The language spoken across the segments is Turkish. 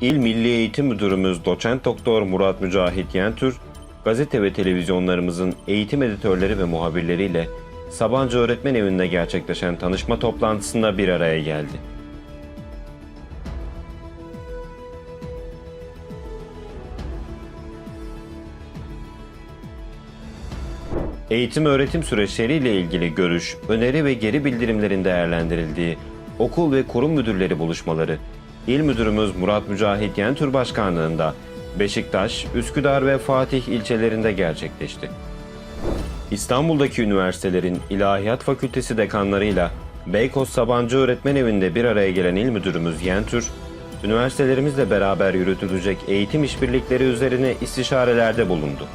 İl Milli Eğitim Müdürümüz Doçent Doktor Murat Mücahit Yentür, gazete ve televizyonlarımızın eğitim editörleri ve muhabirleriyle Sabancı Öğretmen Evi'nde gerçekleşen tanışma toplantısında bir araya geldi. Eğitim öğretim süreçleriyle ilgili görüş, öneri ve geri bildirimlerin değerlendirildiği okul ve kurum müdürleri buluşmaları, İl Müdürümüz Murat Mücahit Yentür Başkanlığında Beşiktaş, Üsküdar ve Fatih ilçelerinde gerçekleşti. İstanbul'daki üniversitelerin İlahiyat Fakültesi dekanlarıyla Beykoz Sabancı Öğretmen Evi'nde bir araya gelen İl Müdürümüz Yentür, üniversitelerimizle beraber yürütülecek eğitim işbirlikleri üzerine istişarelerde bulundu.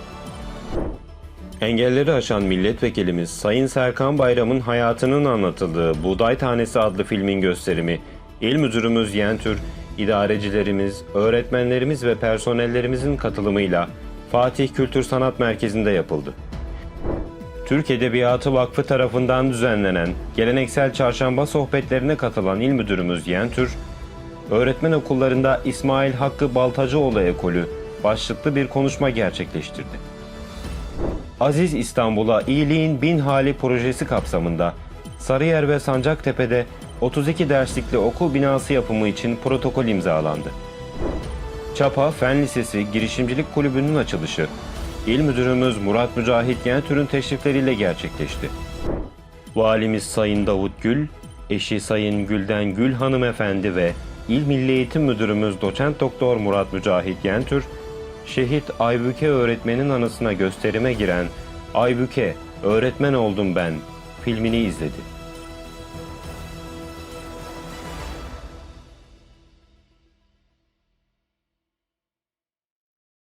Engelleri aşan milletvekilimiz Sayın Serkan Bayram'ın hayatının anlatıldığı Buğday Tanesi adlı filmin gösterimi, İl Müdürümüz Yentür, idarecilerimiz, öğretmenlerimiz ve personellerimizin katılımıyla Fatih Kültür Sanat Merkezi'nde yapıldı. Türk Edebiyatı Vakfı tarafından düzenlenen geleneksel çarşamba sohbetlerine katılan İl Müdürümüz Yentür, öğretmen okullarında İsmail Hakkı Baltacıoğlu ekolü başlıklı bir konuşma gerçekleştirdi. Aziz İstanbul'a İyiliğin Bin Hali projesi kapsamında Sarıyer ve Sancaktepe'de 32 derslikli okul binası yapımı için protokol imzalandı. Çapa Fen Lisesi Girişimcilik Kulübü'nün açılışı İl Müdürümüz Murat Mücahit Yentür'ün teşrifleriyle gerçekleşti. Valimiz Sayın Davut Gül, eşi Sayın Gülden Gül Hanımefendi ve İl Milli Eğitim Müdürümüz Doçent Doktor Murat Mücahit Yentür, şehit Aybüke öğretmenin anısına gösterime giren Aybüke, öğretmen oldum ben filmini izledi.